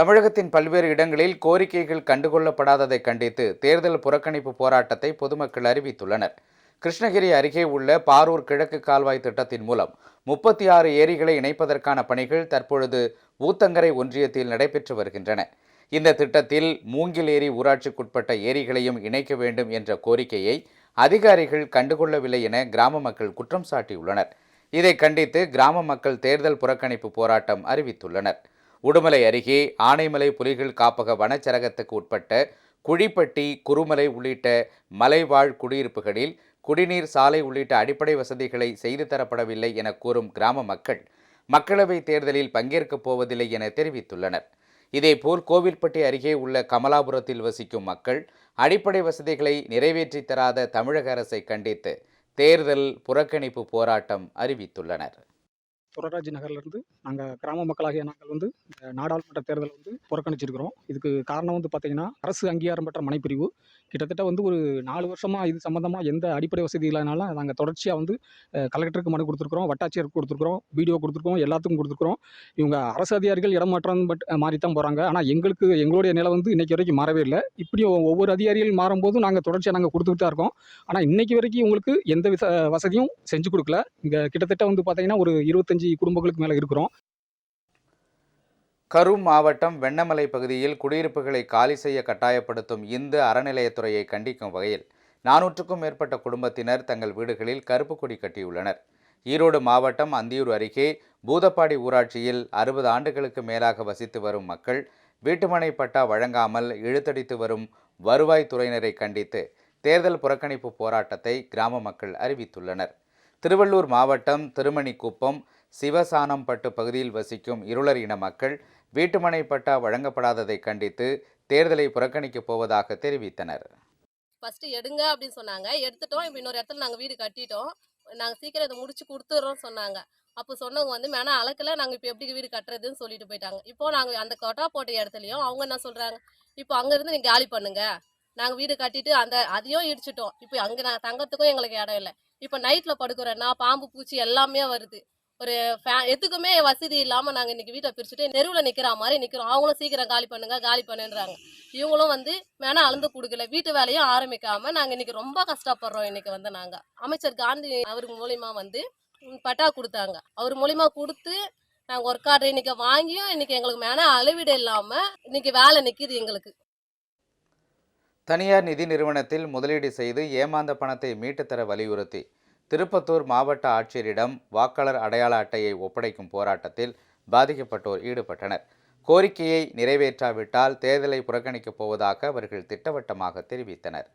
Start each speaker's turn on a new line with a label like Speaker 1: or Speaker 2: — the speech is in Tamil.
Speaker 1: தமிழகத்தின் பல்வேறு இடங்களில் கோரிக்கைகள் கண்டுகொள்ளப்படாததை கண்டித்து தேர்தல் புறக்கணிப்பு போராட்டத்தை பொதுமக்கள் அறிவித்துள்ளனர். கிருஷ்ணகிரி அருகே உள்ள பாரூர் கிழக்கு கால்வாய் திட்டத்தின் மூலம் முப்பத்தி ஆறு ஏரிகளை இணைப்பதற்கான பணிகள் தற்பொழுது ஊத்தங்கரை ஒன்றியத்தில் நடைபெற்று வருகின்றன. இந்த திட்டத்தில் மூங்கில் ஏரி ஊராட்சிக்குட்பட்ட ஏரிகளையும் இணைக்க வேண்டும் என்ற கோரிக்கையை அதிகாரிகள் கண்டுகொள்ளவில்லை என கிராம மக்கள் குற்றம் சாட்டியுள்ளனர். இதை கண்டித்து கிராம மக்கள் தேர்தல் புறக்கணிப்பு போராட்டம் அறிவித்துள்ளனர். உடுமலை அருகே ஆனைமலை புலிகள் காப்பக வனச்சரகத்துக்கு உட்பட்ட குழிப்பட்டி குருமலை உள்ளிட்ட மலைவாழ் குடியிருப்புகளில் குடிநீர் சாலை உள்ளிட்ட அடிப்படை வசதிகளை செய்து தரப்படவில்லை என கூறும் கிராம மக்கள் மக்களவைத் தேர்தலில் பங்கேற்கப் போவதில்லை என தெரிவித்துள்ளனர். இதேபோல் கோவில்பட்டி அருகே உள்ள கமலாபுரத்தில் வசிக்கும் மக்கள் அடிப்படை வசதிகளை நிறைவேற்றித் தராத தமிழக அரசை கண்டித்து தேர்தல் புறக்கணிப்பு போராட்டம் அறிவித்துள்ளனர்.
Speaker 2: புரராஜ் நகர்லேருந்து நாங்கள் கிராம மக்களாகிய நாங்கள் வந்து நாடாளுமன்ற தேர்தலை வந்து புறக்கணிச்சிருக்கிறோம். இதுக்கு காரணம் வந்து பார்த்திங்கன்னா அரசு அங்கீகாரம் பெற்ற மனைப்பிரிவு. கிட்டத்தட்ட வந்து ஒரு நாலு வருஷமாக இது சம்மந்தமாக எந்த அடிப்படை வசதி இல்லைனால நாங்கள் தொடர்ச்சியாக வந்து கலெக்டருக்கு மனு கொடுத்துருக்குறோம் வட்டாட்சியருக்கு கொடுத்துருக்குறோம் வீடியோ கொடுத்துருக்கோம் எல்லாத்துக்கும் கொடுத்துருக்குறோம். இவங்க அரசு அதிகாரிகள் இடமாற்றம் பட் மாறி தான் போகிறாங்க ஆனால் எங்களுக்கு எங்களுடைய நிலை வந்து இன்னைக்கு வரைக்கும் மாறவே இல்லை. இப்படி ஒவ்வொரு அதிகாரிகள் மாறும்போதும் நாங்கள் தொடர்ச்சியாக நாங்கள் கொடுத்துட்டு தான் இருக்கோம். ஆனால் இன்னைக்கு வரைக்கும் உங்களுக்கு எந்த விச வசதியும் செஞ்சு கொடுக்கல. இங்கே கிட்டத்தட்ட வந்து பார்த்தீங்கன்னா ஒரு இருபத்தஞ்சி குடும்பங்களுக்கு மேலே இருக்கிறோம்.
Speaker 1: கரூர் மாவட்டம் வெண்ணமலை பகுதியில் குடியிருப்புகளை காலி செய்ய கட்டாயப்படுத்தும் இந்து அறநிலையத்துறையை கண்டிக்கும் வகையில் நானூற்றுக்கும் மேற்பட்ட குடும்பத்தினர் தங்கள் வீடுகளில் கருப்பு கொடி கட்டியுள்ளனர். ஈரோடு மாவட்டம் அந்தியூர் அருகே பூதப்பாடி ஊராட்சியில் அறுபது ஆண்டுகளுக்கு மேலாக வசித்து வரும் மக்கள் வீட்டுமனை பட்டா வழங்காமல் இழுத்தடித்து வரும் வருவாய்த்துறையினரை கண்டித்து தேர்தல் புறக்கணிப்பு போராட்டத்தை கிராம மக்கள் அறிவித்துள்ளனர். திருவள்ளூர் மாவட்டம் திருமணிக்குப்பம் சிவசானம்பட்டு பகுதியில் வசிக்கும் இருளர் இன மக்கள் வீட்டுமனை பட்டா வழங்கப்படாததை கண்டித்து தேர்தலை புறக்கணிக்கப் போவதாக தெரிவித்தனர்.
Speaker 3: ஃபர்ஸ்ட் எடுங்க அப்படின்னு சொன்னாங்க. எடுத்துட்டோம். இப்போ இன்னொரு இடத்துல நாங்கள் வீடு கட்டிட்டோம். நாங்கள் சீக்கிரம் இதை முடிச்சு கொடுத்துட்றோம் சொன்னாங்க. அப்போ சொன்னவங்க வந்து வேணா அளக்கல நாங்கள் இப்போ எப்படி வீடு கட்டுறதுன்னு சொல்லிட்டு போயிட்டாங்க. இப்போ நாங்கள் அந்த கொட்டா போட்ட இடத்துலையும் அவங்க என்ன சொல்கிறாங்க இப்போ அங்கேருந்து நீங்கள் காலி பண்ணுங்க. நாங்கள் வீடு கட்டிட்டு அந்த அதையும் இடிச்சிட்டோம். இப்போ அங்கே நான் தங்கறதுக்கும் எங்களுக்கு இடம் இல்லை. இப்போ நைட்டில் படுக்கிறேன்னா பாம்பு பூச்சி எல்லாமே வருது. ஒரு ஃபே எதுக்குமே வசதி இல்லாமல் நாங்கள் இன்னைக்கு வீட்டை பிரிச்சுட்டு தெருவில் நிற்கிற மாதிரி நிற்கிறோம் அவங்களும் சீக்கிரம் காலி பண்ணுங்க காலி பண்ணுன்றாங்க. இவங்களும் வந்து வேணா அளந்து கொடுக்கல. வீட்டு வேலையும் ஆரம்பிக்காம நாங்கள் இன்னைக்கு ரொம்ப கஷ்டப்படுறோம் இன்னைக்கு வந்து நாங்கள் அமைச்சர் காந்தி அவர் மூலியமா வந்து பட்டா கொடுத்தாங்க. அவர் மூலியமா கொடுத்து நாங்கள் ஒர்க் ஆர்டர் இன்னைக்கு வாங்கியும் இன்னைக்கு எங்களுக்கு மேல அளவீடு இல்லாமல் இன்னைக்கு வேலை நிற்கிது எங்களுக்கு.
Speaker 1: தனியார் நிதி நிறுவனத்தில் முதலீடு செய்து ஏமாந்த பணத்தை மீட்டுத்தர வலியுறுத்தி. திருப்பத்தூர் மாவட்ட ஆட்சியரிடம் வாக்காளர் அடையாள அட்டையை ஒப்படைக்கும் போராட்டத்தில் பாதிக்கப்பட்டோர் ஈடுபட்டனர். கோரிக்கையை நிறைவேற்றாவிட்டால் தேர்தலை புறக்கணிக்கப் போவதாக அவர்கள் திட்டவட்டமாக தெரிவித்தனர்.